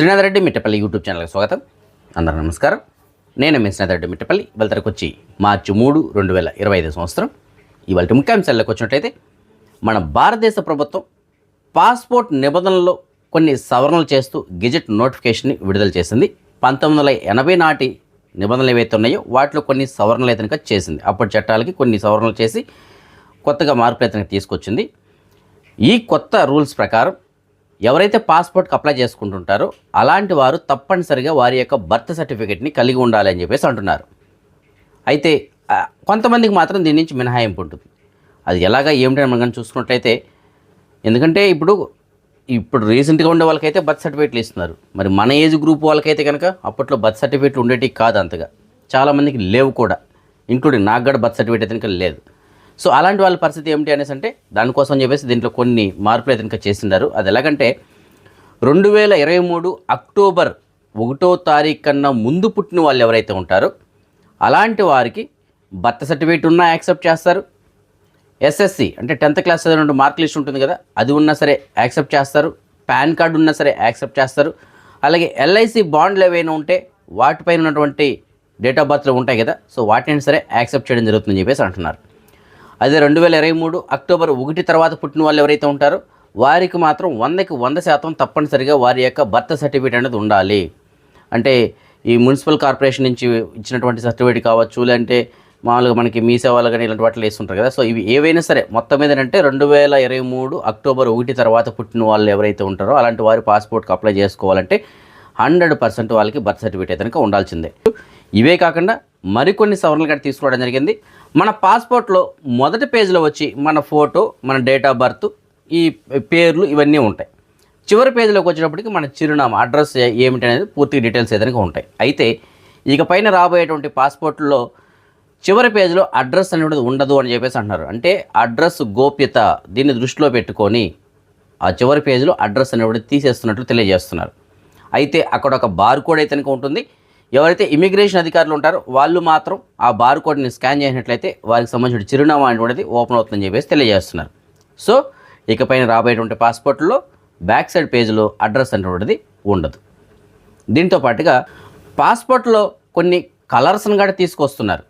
Srinath Reddy Mittapalli YouTube ఛానల్కి స్వాగతం. అందరూ నమస్కారం. నేను మీ శ్రీనాథ్ రెడ్డి మిట్టపల్లి. ఇవాళకి వచ్చి మార్చి మూడు రెండు వేల ఇరవై ఐదు సంవత్సరం. ఇవాళ ముఖ్యాంశాల్లోకి వచ్చినట్టయితే మన భారతదేశ ప్రభుత్వం పాస్పోర్ట్ నిబంధనల్లో కొన్ని సవరణలు చేస్తూ గెజెట్ నోటిఫికేషన్ని విడుదల చేసింది. పంతొమ్మిది వందల ఎనభై నాటి నిబంధనలు ఏవైతే ఉన్నాయో వాటిలో కొన్ని సవరణలు అయితే చేసింది. అప్పటి చట్టాలకి కొన్ని సవరణలు చేసి కొత్తగా మార్పులు అయితే తీసుకొచ్చింది. ఈ కొత్త రూల్స్ ప్రకారం ఎవరైతే పాస్పోర్ట్కి అప్లై చేసుకుంటుంటారో అలాంటి వారు తప్పనిసరిగా వారి యొక్క బర్త్ సర్టిఫికేట్ని కలిగి ఉండాలి అని చెప్పేసి అంటున్నారు. అయితే కొంతమందికి మాత్రం దీని నుంచి మినహాయింపు ఉంటుంది. అది ఎలాగా ఏమిటని మనం కానీ చూసుకున్నట్లయితే ఎందుకంటే ఇప్పుడు ఇప్పుడు రీసెంట్గా ఉండే వాళ్ళకైతే బర్త్ సర్టిఫికేట్లు ఇస్తున్నారు. మరి మన ఏజ్ గ్రూప్ వాళ్ళకైతే కనుక అప్పట్లో బర్త్ సర్టిఫికేట్లు ఉండేటివి కాదు అంతగా. చాలామందికి లేవు కూడా. ఇంక్లూడింగ్ నాకు కూడా బర్త్ సర్టిఫికేట్ అయితే కనుక లేదు. సో అలాంటి వాళ్ళ పరిస్థితి ఏమిటి అనేసి అంటే దానికోసం చెప్పేసి దీంట్లో కొన్ని మార్పులు అయితే కనుక అది ఎలాగంటే రెండు వేల ఇరవై మూడు అక్టోబర్ ఒకటో తారీఖు కన్నా ముందు పుట్టిన వాళ్ళు ఎవరైతే ఉంటారో అలాంటి వారికి బర్త్ సర్టిఫికేట్ ఉన్నా యాక్సెప్ట్ చేస్తారు. ఎస్ఎస్సి అంటే టెన్త్ క్లాస్ చదివిన మార్క్ లిస్ట్ ఉంటుంది కదా అది ఉన్నా సరే యాక్సెప్ట్ చేస్తారు. పాన్ కార్డు ఉన్నా సరే యాక్సెప్ట్ చేస్తారు. అలాగే ఎల్ఐసి బాండ్లు ఏవైనా ఉంటే వాటిపైన ఉన్నటువంటి డేట్ ఆఫ్ బర్త్లు ఉంటాయి కదా సో వాటిని సరే యాక్సెప్ట్ చేయడం జరుగుతుందని చెప్పేసి అంటున్నారు. అదే రెండు వేల ఇరవై మూడు అక్టోబర్ ఒకటి తర్వాత పుట్టిన వాళ్ళు ఎవరైతే ఉంటారో వారికి మాత్రం వందకి వంద శాతం తప్పనిసరిగా వారి యొక్క బర్త్ సర్టిఫికేట్ అనేది ఉండాలి. అంటే ఈ మున్సిపల్ కార్పొరేషన్ నుంచి ఇచ్చినటువంటి సర్టిఫికేట్ కావచ్చు లేదంటే మామూలుగా మనకి మీ సేవలు కానీ ఇలాంటి వాటిలో వేస్తుంటారు కదా. సో ఇవి ఏవైనా సరే మొత్తం మీద అంటే రెండు వేల ఇరవై మూడు అక్టోబర్ ఒకటి తర్వాత పుట్టిన వాళ్ళు ఎవరైతే ఉంటారో అలాంటి వారి పాస్పోర్ట్కి అప్లై చేసుకోవాలంటే హండ్రెడ్ పర్సెంట్ వాళ్ళకి బర్త్ సర్టిఫికేట్ అయితే కనుక ఉండాల్సిందే. ఇవే కాకుండా మరికొన్ని సవరణలు కూడా తీసుకోవడం జరిగింది. మన పాస్పోర్ట్లో మొదటి పేజీలో వచ్చి మన ఫోటో మన డేట్ ఆఫ్ బర్త్ ఈ పేర్లు ఇవన్నీ ఉంటాయి. చివరి పేజీలోకి వచ్చేటప్పటికి మన చిరునామా అడ్రస్ ఏమిటనేది ఏమిటి అనేది పూర్తి డీటెయిల్స్ ఏదైనా ఉంటాయి. అయితే ఇక పైన రాబోయేటువంటి పాస్పోర్ట్లో చివరి పేజీలో అడ్రస్ అనేది ఉండదు అని చెప్పేసి అంటున్నారు. అంటే అడ్రస్ గోప్యత దీన్ని దృష్టిలో పెట్టుకొని ఆ చివరి పేజీలో అడ్రస్ అనేవి తీసేస్తున్నట్లు తెలియజేస్తున్నారు. అయితే అక్కడ ఒక బార్ కోడ్ అయితే ఉంటుంది. ఎవరైతే ఇమిగ్రేషన్ అధికారులు ఉంటారో వాళ్ళు మాత్రం ఆ బార్ కోడ్ని స్కాన్ చేసినట్లయితే వారికి సంబంధించిన చిరునామా అనేది ఓపెన్ అవుతుందని చెప్పేసి తెలియజేస్తున్నారు. సో ఇకపైన రాబోయేటువంటి పాస్పోర్ట్లో బ్యాక్ సైడ్ పేజీలో అడ్రస్ అనేటువంటిది ఉండదు. దీంతో పాటుగా పాస్పోర్ట్లో కొన్ని కలర్స్ని కూడా తీసుకొస్తున్నారు.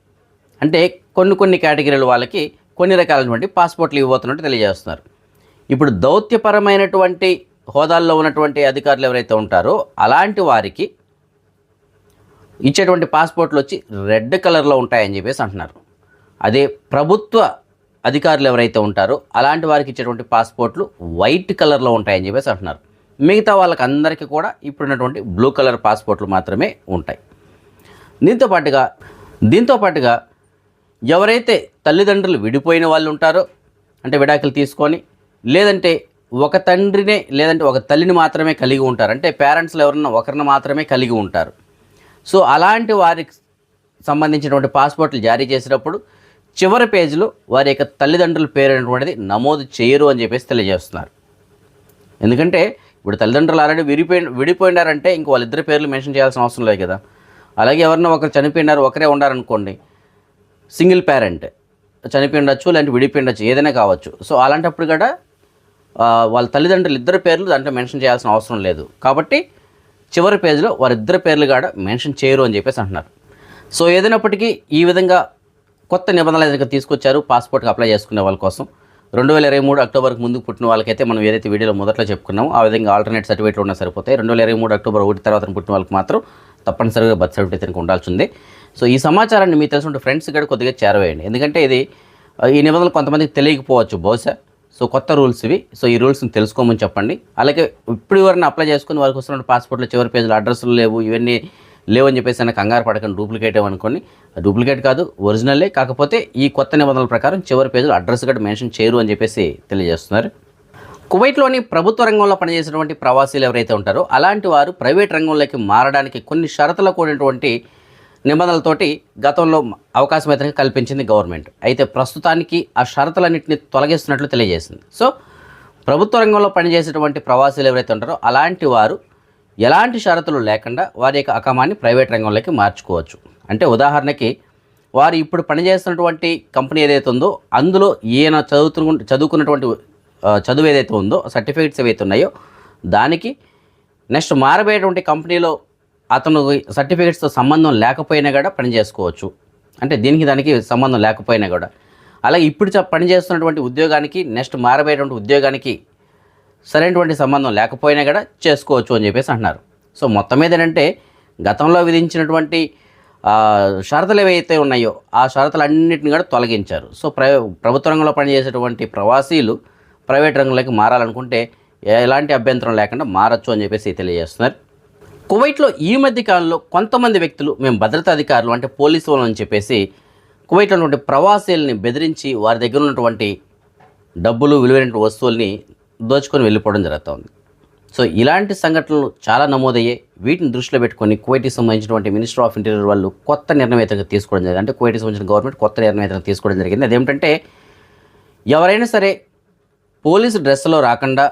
అంటే కొన్ని కొన్ని కేటగిరీల వాళ్ళకి కొన్ని రకాలైనటువంటి పాస్పోర్ట్లు ఇవ్వబోతున్నట్టు తెలియజేస్తున్నారు. ఇప్పుడు దౌత్యపరమైనటువంటి హోదాల్లో ఉన్నటువంటి అధికారులు ఎవరైతే ఉంటారో అలాంటి వారికి ఇచ్చేటువంటి పాస్పోర్ట్లు వచ్చి రెడ్ కలర్లో ఉంటాయని చెప్పేసి అంటున్నారు. అదే ప్రభుత్వ అధికారులు ఎవరైతే ఉంటారో అలాంటి వారికి ఇచ్చేటువంటి పాస్పోర్ట్లు వైట్ కలర్లో ఉంటాయని చెప్పేసి అంటున్నారు. మిగతా వాళ్ళకి అందరికీ కూడా ఇప్పుడున్నటువంటి బ్లూ కలర్ పాస్పోర్ట్లు మాత్రమే ఉంటాయి. దీంతో పాటుగా దీంతో పాటుగా ఎవరైతే తల్లిదండ్రులు విడిపోయిన వాళ్ళు ఉంటారో అంటే విడాకులు తీసుకొని లేదంటే ఒక తండ్రినే లేదంటే ఒక తల్లిని మాత్రమే కలిగి ఉంటారు. అంటే పేరెంట్స్లో ఎవరన్నా ఒకరిని మాత్రమే కలిగి ఉంటారు. సో అలాంటి వారికి సంబంధించినటువంటి పాస్పోర్ట్లు జారీ చేసినప్పుడు చివరి పేజీలో వారి యొక్క తల్లిదండ్రుల పేరు అనేటువంటిది నమోదు చేయరు అని చెప్పేసి తెలియజేస్తున్నారు. ఎందుకంటే ఇప్పుడు తల్లిదండ్రులు ఆల్రెడీ విడిపోయి విడిపోయినారంటే ఇంక వాళ్ళిద్దరి పేర్లు మెన్షన్ చేయాల్సిన అవసరం లేదు కదా. అలాగే ఎవరన్నా ఒకరు చనిపోయినారు ఒకరే ఉండారనుకోండి సింగిల్ పేరెంట్ చనిపోయి ఉండొచ్చు లేదంటే విడిపోయి ఉండొచ్చు ఏదైనా కావచ్చు. సో అలాంటప్పుడు కూడా వాళ్ళ తల్లిదండ్రులు ఇద్దరు పేర్లు దాంట్లో మెన్షన్ చేయాల్సిన అవసరం లేదు. కాబట్టి చివరి పేజీలో వారిద్దరి పేర్లు కాడ మెన్షన్ చేయరు అని చెప్పేసి అంటున్నారు. సో ఏదైనప్పటికీ ఈ విధంగా కొత్త నిబంధనలు ఏదైనా తీసుకొచ్చారు పాస్పోర్ట్కి అప్లై చేసుకునే వాళ్ళ కోసం. రెండు వేల ఇరవై మూడు అక్టోబర్కి ముందుకు పుట్టిన వాళ్ళకైతే మనం ఏదైతే వీడియోలో మొదట్లో చెప్పుకున్నామో ఆ విధంగా ఆల్టర్నేట్ సర్టిఫికేట్లు ఉన్నా సరిపోతాయి. రెండు వేల ఇరవై మూడు అక్టోబర్ ఒకటి తర్వాత పుట్టిన వాళ్ళకి మాత్రం తప్పనిసరిగా బర్త్ సర్టిఫికేట్ కనుక ఉండాల్సిందే. సో ఈ సమాచారాన్ని మీకు తెలిసిన ఫ్రెండ్స్ కూడా కొద్దిగా చేరవేయండి. ఎందుకంటే ఇది ఈ నిబంధనలు కొంతమందికి తెలియకపోవచ్చు బహుశా. సో కొత్త రూల్స్ ఇవి. సో ఈ రూల్స్ని తెలుసుకోమని చెప్పండి. అలాగే ఇప్పుడు ఎవరైనా అప్లై చేసుకుని వారికి వస్తున్న పాస్పోర్ట్లో చివరి పేజీలో అడ్రస్లు లేవు ఇవన్నీ లేవని చెప్పేసి నాకు కంగారు పడకండి. డూప్లికేట్ ఏమనుకోండి డూప్లికేట్ కాదు ఒరిజినల్లే. కాకపోతే ఈ కొత్త నిబంధనల ప్రకారం చివరి పేజీలో అడ్రస్ కూడా మెన్షన్ చేయరు అని చెప్పేసి తెలియజేస్తున్నారు. కువైట్లోని ప్రభుత్వ రంగంలో పనిచేసినటువంటి ప్రవాసీలు ఎవరైతే ఉంటారో అలాంటి వారు ప్రైవేట్ రంగంలోకి మారడానికి కొన్ని షరతులు కూడినటువంటి నిబంధనలతోటి గతంలో అవకాశం అయితే కల్పించింది గవర్నమెంట్. అయితే ప్రస్తుతానికి ఆ షరతులన్నింటినీ తొలగిస్తున్నట్లు తెలియజేసింది. సో ప్రభుత్వ రంగంలో పనిచేసేటువంటి ప్రవాసీలు ఎవరైతే ఉంటారో అలాంటి వారు ఎలాంటి షరతులు లేకుండా వారి యొక్క అకమాన్ని ప్రైవేట్ రంగంలోకి మార్చుకోవచ్చు. అంటే ఉదాహరణకి వారు ఇప్పుడు పనిచేస్తున్నటువంటి కంపెనీ ఏదైతే ఉందో అందులో ఈయన చదువుతు చదువుకున్నటువంటి చదువు ఏదైతే ఉందో సర్టిఫికేట్స్ ఏవైతే ఉన్నాయో దానికి నెక్స్ట్ మారబోయేటువంటి కంపెనీలో అతను సర్టిఫికేట్స్తో సంబంధం లేకపోయినా కూడా పని చేసుకోవచ్చు. అంటే దీనికి దానికి సంబంధం లేకపోయినా కూడా. అలాగే ఇప్పుడు చ- పని చేస్తున్నటువంటి ఉద్యోగానికి నెక్స్ట్ మారబోయేటువంటి ఉద్యోగానికి సరైనటువంటి సంబంధం లేకపోయినా కూడా చేసుకోవచ్చు అని చెప్పేసి అంటున్నారు. సో మొత్తం మీద ఏంటంటే గతంలో విధించినటువంటి షరతులు ఏవైతే ఉన్నాయో ఆ షరతులన్నింటిని కూడా తొలగించారు. సో ప్ర ప్రభుత్వ రంగంలో పనిచేసేటువంటి ప్రవాసీలు ప్రైవేట్ రంగంలోకి మారాలనుకుంటే ఎలాంటి అభ్యంతరం లేకుండా మారచ్చు అని చెప్పేసి తెలియజేస్తున్నారు. కువైట్లో ఈ మధ్య కాలంలో కొంతమంది వ్యక్తులు మేము భద్రతా అధికారులు అంటే పోలీసు వాళ్ళని చెప్పేసి కువైట్లో ఉన్నటువంటి ప్రవాసీలని బెదిరించి వారి దగ్గర ఉన్నటువంటి డబ్బులు విలువైన వస్తువుల్ని దోచుకొని వెళ్ళిపోవడం జరుగుతుంది సో ఇలాంటి సంఘటనలు చాలా నమోదయ్యాయి. వీటిని దృష్టిలో పెట్టుకొని కువైట్కి సంబంధించినటువంటి మినిస్టర్ ఆఫ్ ఇంటీరియర్ వాళ్ళు కొత్త నిర్ణయం అయితే తీసుకోవడం జరిగింది. అంటే కువైట్కి సంబంధించిన గవర్నమెంట్ కొత్త నిర్ణయం అయితే తీసుకోవడం జరిగింది. అదేమిటంటే ఎవరైనా సరే పోలీసు డ్రెస్లో రాకుండా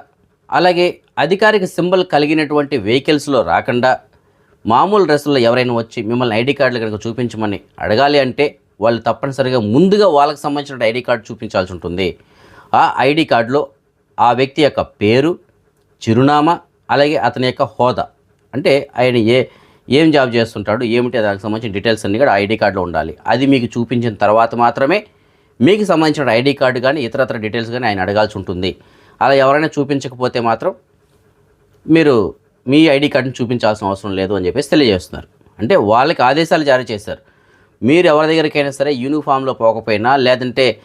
అలాగే అధికారిక సింబల్ కలిగినటువంటి వెహికల్స్లో రాకుండా మామూలు డ్రెస్సులో ఎవరైనా వచ్చి మిమ్మల్ని ఐడి కార్డులు కనుక చూపించమని అడగాలి అంటే వాళ్ళు తప్పనిసరిగా ముందుగా వాళ్ళకి సంబంధించిన ఐడి కార్డు చూపించాల్సి ఉంటుంది. ఆ ఐడి కార్డులో ఆ వ్యక్తి యొక్క పేరు చిరునామా అలాగే అతని యొక్క హోదా. అంటే ఆయన ఏ ఏం జాబ్ చేస్తుంటాడు ఏమిటి దానికి సంబంధించిన డీటెయిల్స్ అన్నీ కూడా ఐడి కార్డులో ఉండాలి. అది మీకు చూపించిన తర్వాత మాత్రమే మీకు సంబంధించిన ఐడి కార్డు కానీ ఇతరత్ర డీటెయిల్స్ కానీ ఆయన అడగాల్సి ఉంటుంది. అలా ఎవరైనా చూపించకపోతే మాత్రం మీరు మీ ఐడి కార్డుని చూపించాల్సిన అవసరం లేదు అని చెప్పేసి తెలియజేస్తున్నారు. అంటే వాళ్ళకి ఆదేశాలు జారీ చేశారు. మీరు ఎవరి దగ్గరికైనా సరే యూనిఫామ్లో పోకపోయినా లేదంటే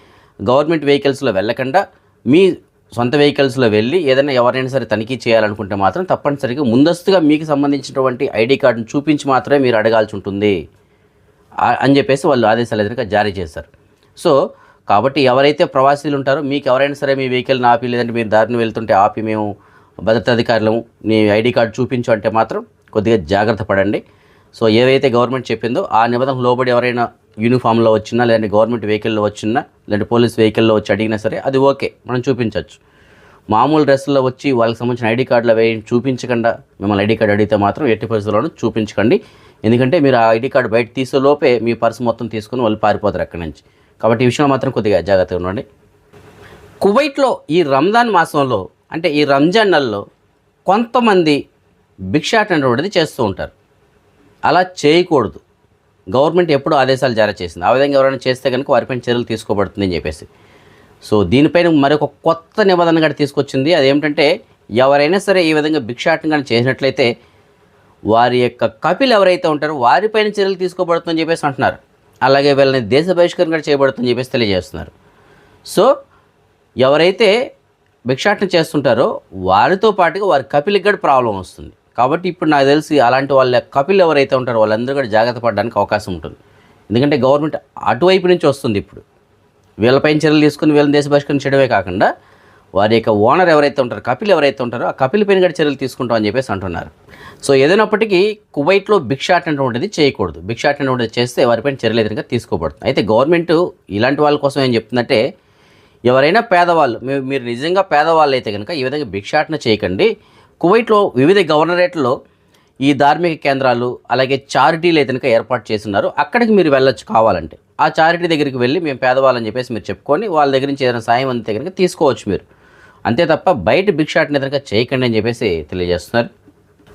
గవర్నమెంట్ వెహికల్స్లో వెళ్ళకుండా మీ సొంత వెహికల్స్లో వెళ్ళి ఏదైనా ఎవరైనా సరే తనిఖీ చేయాలనుకుంటే మాత్రం తప్పనిసరిగా ముందస్తుగా మీకు సంబంధించినటువంటి ఐడి కార్డును చూపించి మాత్రమే మీరు అడగాల్సి ఉంటుంది. అని చెప్పేసి వాళ్ళు ఆదేశాలు ఎదురుగా జారీ చేశారు. సో కాబట్టి ఎవరైతే ప్రవాసీలు ఉంటారో మీకు ఎవరైనా సరే మీ వెహికల్ని ఆపి లేదంటే మీరు దారిని వెళ్తుంటే ఆపి మేము భద్రతాధికారులము మీ ఐడి కార్డు చూపించు అంటే మాత్రం కొద్దిగా జాగ్రత్త పడండి. సో ఏవైతే గవర్నమెంట్ చెప్పిందో ఆ నిబంధనకు లోబడి ఎవరైనా యూనిఫామ్లో వచ్చినా లేదంటే గవర్నమెంట్ వెహికల్లో వచ్చినా లేదంటే పోలీస్ వెహికల్లో వచ్చి అడిగినా సరే అది ఓకే మనం చూపించవచ్చు మామూలు డ్రెస్సుల్లో వచ్చి వాళ్ళకి సంబంధించిన ఐడి కార్డులో అవి చూపించకుండా మిమ్మల్ని ఐడి కార్డు అడిగితే మాత్రం ఎట్టి పరిస్థితుల్లోనూ చూపించకండి. ఎందుకంటే మీరు ఆ ఐడి కార్డు బయట తీసే లోపే మీ పర్సు మొత్తం తీసుకుని వాళ్ళు పారిపోతారు అక్కడి నుంచి. కాబట్టి ఈ విషయంలో మాత్రం కొద్దిగా జాగ్రత్తగా ఉండండి. కువైట్లో ఈ రంజాన్ మాసంలో అంటే ఈ రంజాన్ నెలలో కొంతమంది భిక్షాటన చేస్తూ ఉంటారు. అలా చేయకూడదు. గవర్నమెంట్ ఎప్పుడు ఆదేశాలు జారీ చేసింది. ఆ విధంగా ఎవరైనా చేస్తే కనుక వారిపైన చర్యలు తీసుకోబడుతుందని చెప్పేసి. సో దీనిపైన మరొక కొత్త నిబంధన కూడా తీసుకొచ్చింది. అదేమిటంటే ఎవరైనా సరే ఈ విధంగా భిక్షాటం కానీ చేసినట్లయితే వారి యొక్క కపిలు ఎవరైతే ఉంటారో వారిపైన చర్యలు తీసుకోబడుతుందని చెప్పేసి అంటున్నారు. అలాగే వీళ్ళని దేశ బహిష్కరణ కూడా చేయబడుతుందని చెప్పేసి తెలియజేస్తున్నారు. సో ఎవరైతే భిక్షాటన చేస్తుంటారో వారితో పాటుగా వారి కపిల్కి కూడా ప్రాబ్లం వస్తుంది. కాబట్టి ఇప్పుడు నాకు తెలిసి అలాంటి వాళ్ళ కపిల్ ఎవరైతే ఉంటారో వాళ్ళందరూ కూడా జాగ్రత్త పడడానికి అవకాశం ఉంటుంది. ఎందుకంటే గవర్నమెంట్ అటువైపు నుంచి వస్తుంది ఇప్పుడు. వీళ్ళపైన చర్యలు తీసుకుని వీళ్ళని దేశ బహిష్కరణ చేయడమే కాకుండా వారి యొక్క ఓనర్ ఎవరైతే ఉంటారో కపిల్ ఎవరైతే ఉంటారో ఆ కపిల్ పైన కూడా చర్యలు తీసుకుంటాం అని చెప్పేసి అంటున్నారు. సో ఏదైనప్పటికీ కువైట్లో భిక్షాటన అనేటువంటిది చేయకూడదు. భిక్షాటన అనేటువంటిది చేస్తే వారిపైన చర్యలు ఎదురుగా తీసుకోబడుతుంది అయితే గవర్నమెంట్ ఇలాంటి వాళ్ళ కోసం ఏం చెప్తుందంటే ఎవరైనా పేదవాళ్ళు మీరు నిజంగా పేదవాళ్ళు అయితే కనుక ఈ విధంగా భిక్షాటన చేయకండి. కువైట్లో వివిధ గవర్నరేట్లో ఈ ధార్మిక కేంద్రాలు అలాగే చారిటీలు అయితే కనుక ఏర్పాటు చేస్తున్నారు. అక్కడికి మీరు వెళ్ళొచ్చు కావాలంటే. ఆ చారిటీ దగ్గరికి వెళ్ళి మేము పేదవాళ్ళని చెప్పేసి మీరు చెప్పుకొని వాళ్ళ దగ్గర నుంచి ఏదైనా సాయం అంతే కనుక తీసుకోవచ్చు మీరు. అంతే తప్ప బయట భిక్షాటన ఎదురుగా చేయకండి అని చెప్పేసి తెలియజేస్తున్నారు.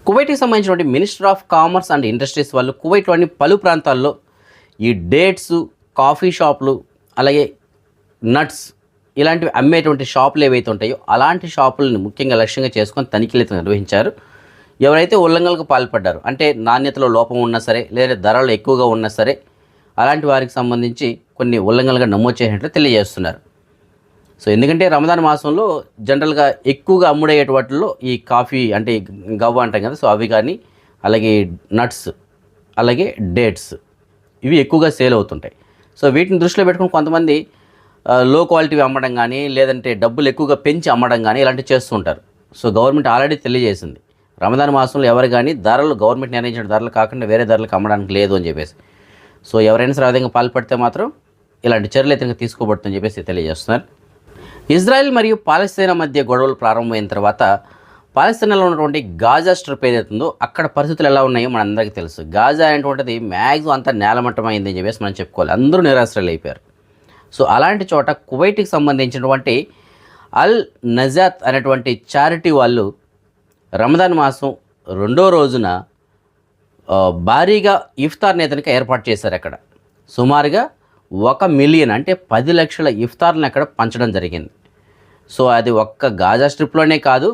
కువైట్కి సంబంధించినటువంటి minister of commerce and industries వాళ్ళు కువైట్లోని పలు ప్రాంతాల్లో ఈ డేట్స్ కాఫీ షాపులు అలాగే నట్స్ ఇలాంటివి అమ్మేటువంటి షాపులు ఏవైతే ఉంటాయో అలాంటి షాపులను ముఖ్యంగా లక్ష్యంగా చేసుకొని తనిఖీలు నిర్వహించారు. ఎవరైతే ఉల్లంఘనలకు పాల్పడ్డారు అంటే నాణ్యతలో లోపం ఉన్నా సరే లేదా ధరలు ఎక్కువగా ఉన్నా సరే అలాంటి వారికి సంబంధించి కొన్ని ఉల్లంఘనలుగా నమోదు చేసినట్లు తెలియజేస్తున్నారు. సో ఎందుకంటే రమదాన్ మాసంలో జనరల్గా ఎక్కువగా అమ్ముడయ్యేటి వాటిల్లో ఈ కాఫీ అంటే గవ్వ అంటాం కదా సో అవి కానీ అలాగే నట్స్ అలాగే డేట్స్ ఇవి ఎక్కువగా సేల్ అవుతుంటాయి. సో వీటిని దృష్టిలో పెట్టుకుని కొంతమంది లో క్వాలిటీ అమ్మడం కానీ లేదంటే డబ్బులు ఎక్కువగా పెంచి అమ్మడం కానీ ఇలాంటివి చేస్తుంటారు సో గవర్నమెంట్ ఆల్రెడీ తెలియజేసింది. రమదాన్ మాసంలో ఎవరు కానీ ధరలు గవర్నమెంట్ నిర్ణయించిన ధరలు కాకుండా వేరే ధరలకు అమ్మడానికి లేదు అని చెప్పేసి. సో ఎవరైనా సరే ఆ విధంగా పాల్పడితే మాత్రం ఇలాంటి చర్యలు అయితే ఇంకా తీసుకోబడుతుందని చెప్పేసి తెలియజేస్తున్నారు. ఇజ్రాయెల్ మరియు పాలస్తీనా మధ్య గొడవలు ప్రారంభమైన తర్వాత పాలస్తీనాలో ఉన్నటువంటి గాజా స్ట్రిప్ ఏదైతుందో అక్కడ పరిస్థితులు ఎలా ఉన్నాయో మనందరికీ తెలుసు. గాజా అనేటువంటిది మ్యాక్సిమం అంతా నేలమట్టమైంది అని చెప్పేసి మనం చెప్పుకోవాలి. అందరూ నిరాశ్రలు అయిపోయారు. సో అలాంటి చోట కువైట్కి సంబంధించినటువంటి అల్ నజాత్ అనేటువంటి చారిటీ వాళ్ళు రమదాన్ మాసం రెండో రోజున భారీగా ఇఫ్తార్ నేతనికి ఏర్పాటు చేశారు అక్కడ. సుమారుగా ఒక మిలియన్ అంటే పది లక్షల ఇఫ్తార్లను అక్కడ పంచడం జరిగింది. సో అది ఒక్క గాజా స్ట్రిప్లోనే కాదు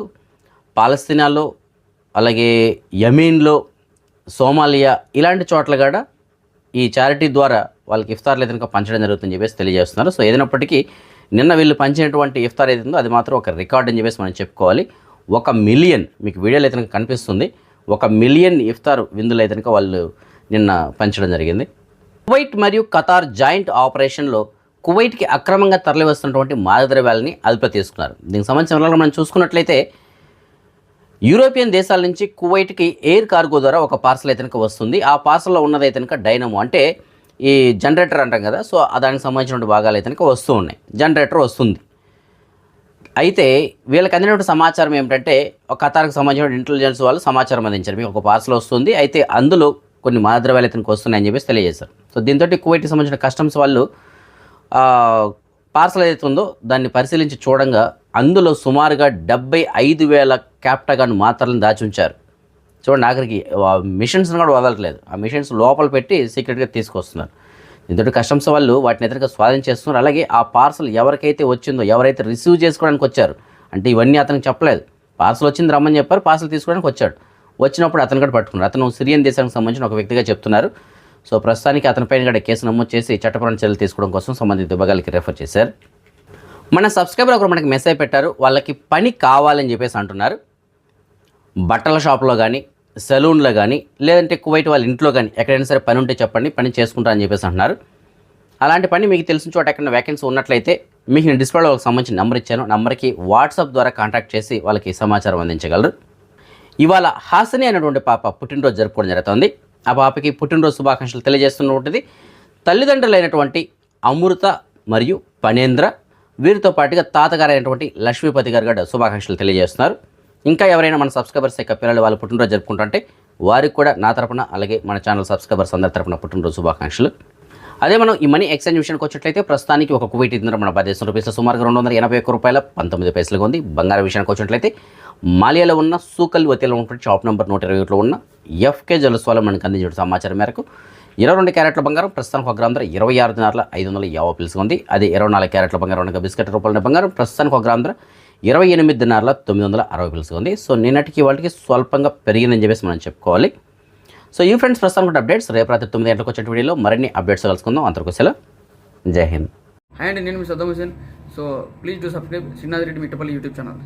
పాలస్తీనాలో అలాగే యమీన్లో సోమాలియా ఇలాంటి చోట్ల కూడా ఈ చారిటీ ద్వారా వాళ్ళకి ఇఫ్తార్లు ఏదైనా పంచడం జరుగుతుందని చెప్పేసి తెలియజేస్తున్నారు. సో ఏదైనప్పటికీ నిన్న వీళ్ళు పంచినటువంటి ఇఫ్తార్ ఏదైతుందో అది మాత్రం ఒక రికార్డ్ అని చెప్పేసి మనం చెప్పుకోవాలి. ఒక మిలియన్ మీకు వీడియోలు అయితే కనిపిస్తుంది ఒక మిలియన్ ఇఫ్తార్ విందులు అయితే వాళ్ళు నిన్న పంచడం జరిగింది. కువైట్ మరియు ఖతార్ జాయింట్ ఆపరేషన్లో కువైట్కి అక్రమంగా తరలివస్తున్నటువంటి మాదద్రవ్యాలని అదుపులో తీసుకున్నారు. దీనికి సంబంధించిన వివరాలు మనం చూసుకున్నట్లయితే యూరోపియన్ దేశాల నుంచి కువైట్కి ఎయిర్ కార్గో ద్వారా ఒక పార్సల్ అయితే కనుక వస్తుంది. ఆ పార్సల్లో ఉన్నది అయితే కనుక డైనమో అంటే ఈ జనరేటర్ అంటాం కదా సో దానికి సంబంధించిన భాగాలు అయితే కనుక వస్తూ ఉన్నాయి. జనరేటర్ వస్తుంది. అయితే వీళ్ళకి అందినటువంటి సమాచారం ఏమిటంటే ఒక కతార్కు సంబంధించిన ఇంటెలిజెన్స్ వాళ్ళు సమాచారం అందించారు. మీకు ఒక పార్సల్ వస్తుంది. అయితే అందులో కొన్ని మాదద్రవ్యాలు ఇతనికి వస్తున్నాయని చెప్పేసి తెలియజేశారు. సో దీంతో కువైట్కి సంబంధించిన కస్టమ్స్ వాళ్ళు పార్సల్ ఏదైతే ఉందో దాన్ని పరిశీలించి చూడంగా అందులో సుమారుగా డెబ్బై ఐదు వేల క్యాప్టగాన్ మాత్రలను దాచి ఉంచారు. చూడండి ఆఖరికి మిషన్స్ని కూడా వదలట్లేదు. ఆ మిషన్స్ లోపల పెట్టి సీక్రెట్గా తీసుకొస్తున్నారు. ఇంతటి కస్టమ్స్ వాళ్ళు వాటిని ఎదురుగా స్వాధీనం చేస్తున్నారు. అలాగే ఆ పార్సల్ ఎవరికైతే వచ్చిందో ఎవరైతే రిసీవ్ చేసుకోవడానికి వచ్చారు అంటే ఇవన్నీ అతనికి చెప్పలేదు. పార్సల్ వచ్చింది రమ్మని చెప్పారు పార్సల్ తీసుకోవడానికి వచ్చాడు. వచ్చినప్పుడు అతను కూడా పట్టుకున్నారు. అతను సిరియన్ దేశానికి సంబంధించిన ఒక వ్యక్తిగా చెప్తున్నారు. సో ప్రస్తుతానికి అతనిపైన కూడా కేసు నమోదు చేసి చట్టపరమైన చర్యలు తీసుకోవడం కోసం సంబంధిత విభాగాలకి రెఫర్ చేశారు. మన సబ్స్క్రైబర్ ఒకరు మనకి మెసేజ్ పెట్టారు వాళ్ళకి పని కావాలని చెప్పేసి అంటున్నారు. బట్టల షాప్లో కానీ సెలూన్లో కానీ లేదంటే కువైట్ వాళ్ళ ఇంట్లో కానీ ఎక్కడైనా సరే పని ఉంటే చెప్పండి పని చేసుకుంటారని చెప్పేసి అంటున్నారు. అలాంటి పని మీకు తెలిసిన చోట ఎక్కడ వ్యాకెన్సీ ఉన్నట్లయితే మీకు నేను డిస్ప్లేలో వాళ్ళకి సంబంధించిన నెంబర్ ఇచ్చాను నెంబర్కి వాట్సాప్ ద్వారా కాంటాక్ట్ చేసి వాళ్ళకి సమాచారం అందించగలరు. ఇవాళ హాసని అనేటువంటి పాప పుట్టినరోజు జరుపుకోవడం జరుగుతుంది. ఆ పాపకి పుట్టినరోజు శుభాకాంక్షలు తెలియజేస్తున్నటువంటిది తల్లిదండ్రులైనటువంటి అమృత మరియు పనేంద్ర వీరితో పాటుగా తాతగారైనటువంటి లక్ష్మీపతి గారు కూడా శుభాకాంక్షలు తెలియజేస్తున్నారు. ఇంకా ఎవరైనా మన సబ్స్క్రైబర్స్ యొక్క పిల్లలు వాళ్ళు పుట్టినరోజు జరుపుకుంటుంటే వారికి కూడా నా తరపున అలాగే మన ఛానల్ సబ్స్క్రైబర్స్ అందరి తరపున పుట్టినరోజు శుభాకాంక్షలు. అదే మనం ఈ మనీ ఎక్స్చేంజ్ విషయానికి వచ్చినట్లయితే ప్రస్తుతానికి ఒక కువైట్ ఇంధనం మన పదిహేను రూపీస్ సుమారుగా రెండు వందల ఎనభై ఒక్క రూపాయల పంతొమ్మిది పైసలుగా ఉంది. బంగారం విషయానికి వచ్చినట్లయితే మాలియాలో ఉన్న సూకల్ వతిలో ఉన్నటువంటి షాప్ నెంబర్ నూట ఇరవై ఒకటిలో ఉన్న ఎఫ్కే జలస్వాల మనకు అందించిన సమాచారం మేరకు ఇరవై రెండు క్యారెట్ల బంగారం ప్రస్తుతానికి ఒక గ్రామ్ ధర ఇరవై ఆరు దినార్ల ఐదు వందల యాభై పిలుసుగా ఉంది. అదే ఇరవై నాలుగు క్యారెట్ల బంగారం ఉండగా బిస్కెట్ రూపాయల బంగారం ప్రస్తుతానికి ఒక గ్రామ్ ధర ఇరవై ఎనిమిది దినార్ల తొమ్మిది వందల అరవై పిలుసుగా ఉంది. సో నిన్నటికి వాళ్ళకి స్వల్పంగా పెరిగిందని చెప్పేసి మనం చెప్పుకోవాలి. సో ఈ ఫ్రెండ్స్ ప్రస్తుతానికి అప్డేట్స్ రేపు రాత్రి తొమ్మిది గంటలకు వచ్చే వీడియోలో మరిన్ని అప్డేట్స్ కలుసుకుందాం. అంతకు సెలవు. జై హింద్. హాయ్ అండి. నేను మీ Saddam Hussain so please do subscribe Srinath Reddy Mittapalli YouTube channel.